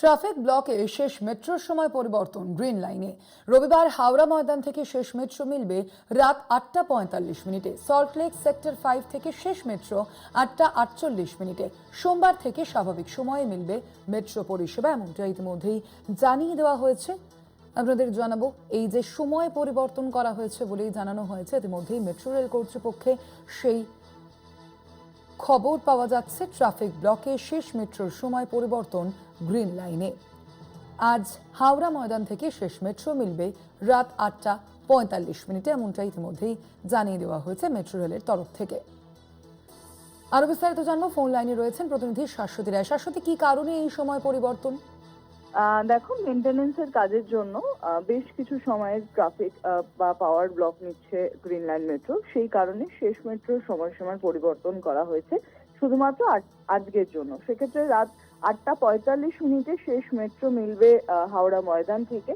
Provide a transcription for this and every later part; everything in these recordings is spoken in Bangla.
ট্রাফিক ব্লকে শেষ মেট্রোর সময় পরিবর্তন গ্রিন লাইনে। রবিবার হাওড়া ময়দান থেকে শেষ মেট্রো মিলবে রাত আটটা পঁয়তাল্লিশ মিনিটে। সল্টলেক সেক্টর ফাইভ থেকে শেষ মেট্রো আটটা আটচল্লিশ মিনিটে। সোমবার থেকে স্বাভাবিক সময়ে মিলবে মেট্রো পরিষেবা, এমনটা ইতিমধ্যেই জানিয়ে দেওয়া হয়েছে। আপনাদের জানাব, এই যে সময় পরিবর্তন করা হয়েছে বলেই জানানো হয়েছে, ইতিমধ্যেই মেট্রো রেল কর্তৃপক্ষে সেই খবর পাওয়া যাচ্ছে, ট্রাফিক ব্লকে শেষ মেট্রোর সময় পরিবর্তন গ্রিন লাইনে। আজ হাওড়া ময়দান থেকে শেষ মেট্রো মিলবে রাত আটটা পঁয়তাল্লিশ মিনিটে এমনটা ইতিমধ্যেই জানিয়ে দেওয়া হয়েছে মেট্রো রেলের তরফ থেকে। আরও বিস্তারিত জানব, ফোন লাইনে রয়েছেন প্রতিনিধি শাশ্বতী রায়। শাশ্বতী, কি কারণে এই সময় পরিবর্তন? দেখো মেনটেনেন্সের কাজের জন্য বেশ কিছু সময়ের ট্রাফিক বা পাওয়ার ব্লক নিচ্ছে গ্রিন লাইন মেট্রো সেই কারণে শেষ মেট্রোর সময়সীমার পরিবর্তন করা হয়েছে শুধুমাত্র আজ- আজকের জন্য। সেক্ষেত্রে রাত আটটা পঁয়তাল্লিশ মিনিটে শেষ মেট্রো মিলবে হাওড়া ময়দান থেকে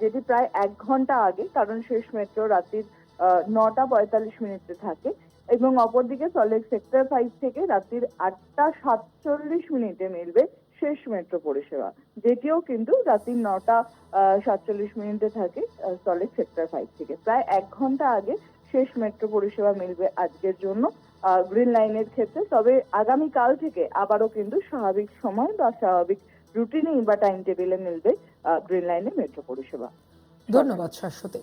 যেটি প্রায় এক ঘণ্টা আগে, কারণ শেষ মেট্রো রাত্রির নটা পঁয়তাল্লিশ মিনিটে থাকে। এবং অপরদিকে সলেক সেক্টর ফাইভ থেকে রাত্রির আটটা সাতচল্লিশ মিনিটে মিলবে শেষ মেট্রো পরিষেবা, যেটিও কিন্তু রাত্রি নটা সাতচল্লিশ মিনিটে থাকে সলেক সেক্টর ফাইভ থেকে। প্রায় এক ঘণ্টা আগে শেষ মেট্রো পরিষেবা মিলবে আজকের জন্য গ্রিন লাইনের ক্ষেত্রে। তবে আগামী কাল থেকে আবারও কিন্তু স্বাভাবিক সময় বা স্বাভাবিক রুটিনেই বা টাইম টেবিলে মিলবে গ্রিন লাইনে মেট্রো পরিষেবা। ধন্যবাদ শাশ্বতী।